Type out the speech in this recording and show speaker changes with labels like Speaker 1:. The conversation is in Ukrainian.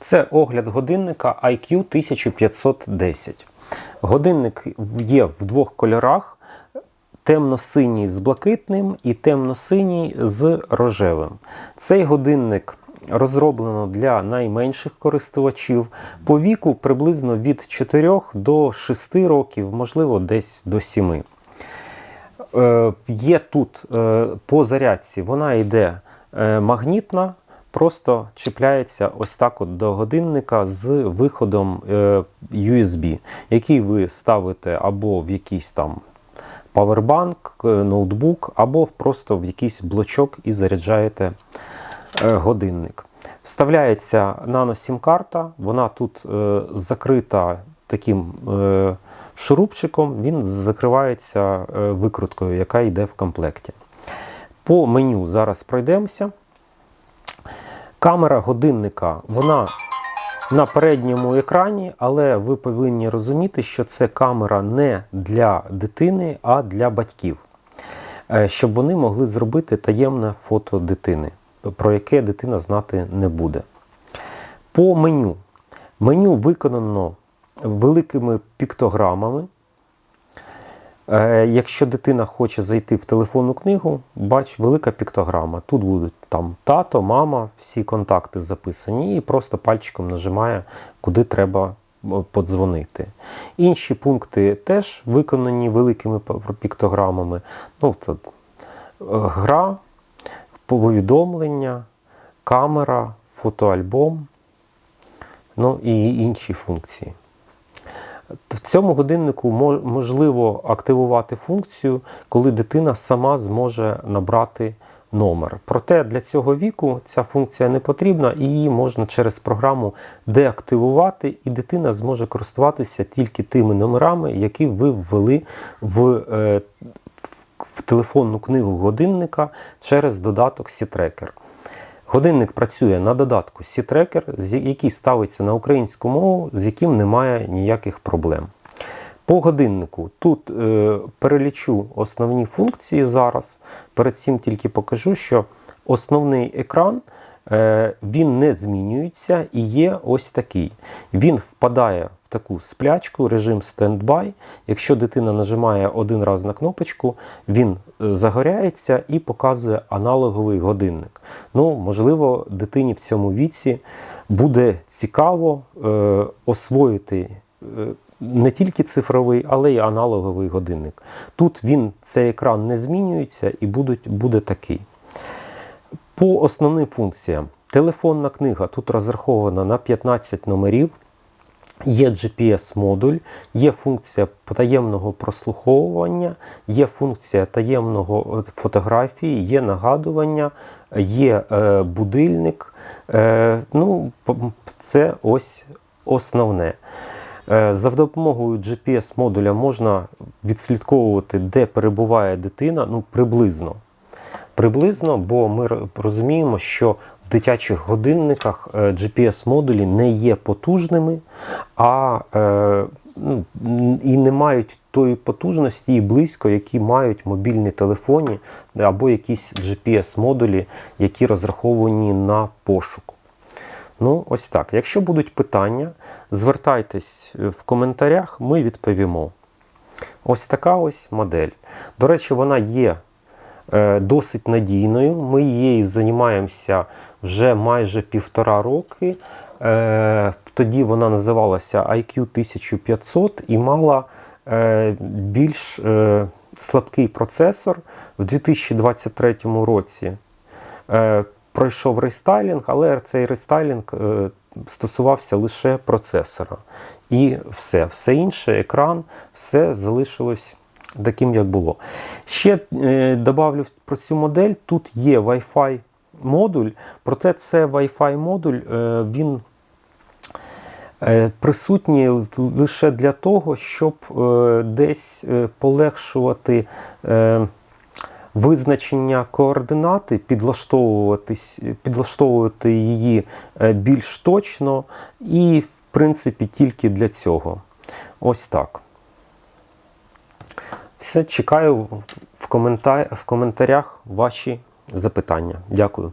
Speaker 1: Це огляд годинника IQ 1510. Годинник є в двох кольорах: темно-синій з блакитним і темно-синій з рожевим. Цей годинник розроблено для найменших користувачів по віку приблизно від 4 до 6 років, можливо, десь до 7. Е, Є тут е, по зарядці, вона йде е, магнітна, просто чіпляється ось так от до годинника з виходом е, USB, який ви ставите або в якийсь там павербанк, е, ноутбук, або просто в якийсь блочок і заряджаєте е, годинник. Вставляється нано-сім-карта, вона тут закрита таким е, шурупчиком, він закривається викруткою, яка йде в комплекті. По меню зараз пройдемося. Камера годинника, вона на передньому екрані, але ви повинні розуміти, що це камера не для дитини, а для батьків, Е, щоб вони могли зробити таємне фото дитини, про яке дитина знати не буде. По меню. Меню виконано великими піктограмами. Е, Якщо дитина хоче зайти в телефонну книгу, бач, велика піктограма. Тут будуть там тато, мама, всі контакти записані, і просто пальчиком нажимає, куди треба е, подзвонити. Інші пункти теж виконані великими піктограмами. Ну, це, гра, повідомлення, камера, фотоальбом, ну і інші функції. В цьому годиннику можливо активувати функцію, коли дитина сама зможе набрати номер. Проте для цього віку ця функція не потрібна і її можна через програму деактивувати, і дитина зможе користуватися тільки тими номерами, які ви ввели в, е, в телефонну книгу годинника через додаток C-Tracker. Годинник працює на додатку C-Tracker, який ставиться на українську мову, з яким немає ніяких проблем. По годиннику тут е, перелічу основні функції зараз. Перед цим тільки покажу, що основний екран він не змінюється і є ось такий. Він впадає в таку сплячку, режим стендбай. Якщо дитина нажимає один раз на кнопочку, він е, загоряється і показує аналоговий годинник. Ну, можливо, дитині в цьому віці буде цікаво е, освоїти. е, не тільки цифровий, але й аналоговий годинник. Тут він, цей екран не змінюється і будуть, буде такий. По основним функціям. Телефонна книга тут розрахована на 15 номерів. Є GPS-модуль, є функція таємного прослуховування, є функція таємного е, фотографії, є нагадування, є е, будильник. Е, ну, це ось основне. Е, За допомогою GPS-модуля можна відслідковувати, де перебуває дитина, ну приблизно. Приблизно, бо ми розуміємо, що в дитячих годинниках е, GPS-модулі не є потужними, а е, ну, і не мають тої потужності і близько, які мають мобільні телефоні або якісь GPS-модулі, які розраховані на пошук. Ну, ось так. Якщо будуть питання, звертайтесь в коментарях, ми відповімо. Ось така ось модель. До речі, вона є е, досить надійною. Ми її займаємося вже майже півтора роки. Е, Тоді вона називалася IQ 1500 і мала е, більш е, слабкий процесор в 2023 році. Е, Пройшов рестайлінг, але цей рестайлінг е, стосувався лише процесора. І все, все інше, екран, все залишилось таким, як було. Ще е, добавлю про цю модель: тут є Wi-Fi модуль, проте це Wi-Fi модуль, е, він е, присутній лише для того, щоб е, десь е, полегшувати. Е, визначення координати, підлаштовуватись, підлаштовувати її більш точно, і, в принципі, тільки для цього. Ось так. Все, чекаю в, коментар... в коментарях ваші запитання. Дякую.